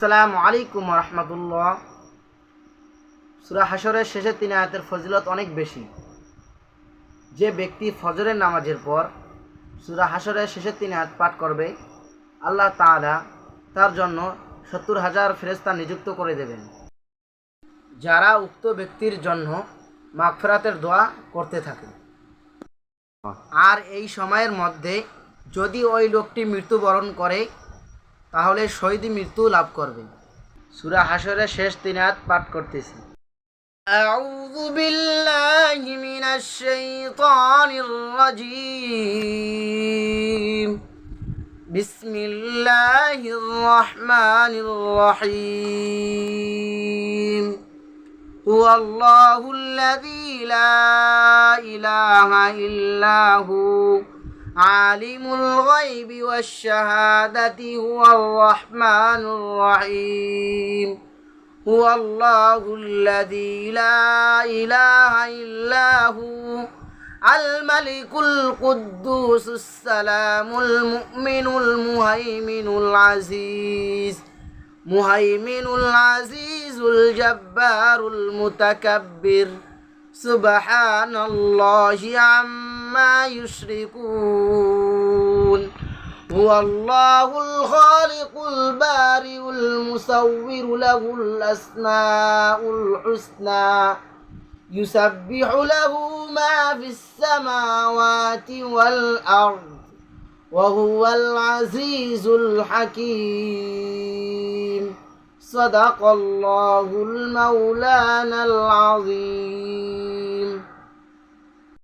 আসসালামু আলাইকুম রহমতুল্লাহ সুরা হাসরের শেষের তিন আয়াতের ফজিলত অনেক বেশি। যে ব্যক্তি ফজরের নামাজের পর সুরা হাসরের শেষের তিন আয়াত পাঠ করবে, আল্লাহ তাআলা তার জন্য সত্তর হাজার ফেরেস্তা নিযুক্ত করে দেবেন। যারা উক্ত ব্যক্তির জন্য মাগফেরাতের দোয়া করতে থাকে। আর এই সময়ের মধ্যে যদি ওই লোকটি মৃত্যুবরণ করে তাহলে শহীদ মৃত্যু লাভ করবে সুরা হাসরের শেষ তিন আয়াত পাঠ করতেছি أعوذ بالله من الشيطان الرجيم بسم الله الرحمن الرحيم هو الله الذي لا إله إلا هو عالم الغيب والشهادة هو الرحمن الرحيم. هو الله الذي لا إله إلا هو. الملك القدوس السلام المؤمن المهيمن العزيز. مهيمن العزيز الجبار المتكبر. سبحان الله عما يشركون. هو الله الخالق البارئ المصور له الأسماء الحسنى. يسبح له ما في السماوات والأرض. وهو العزيز الحكيم. صدق الله المولانا العظيم.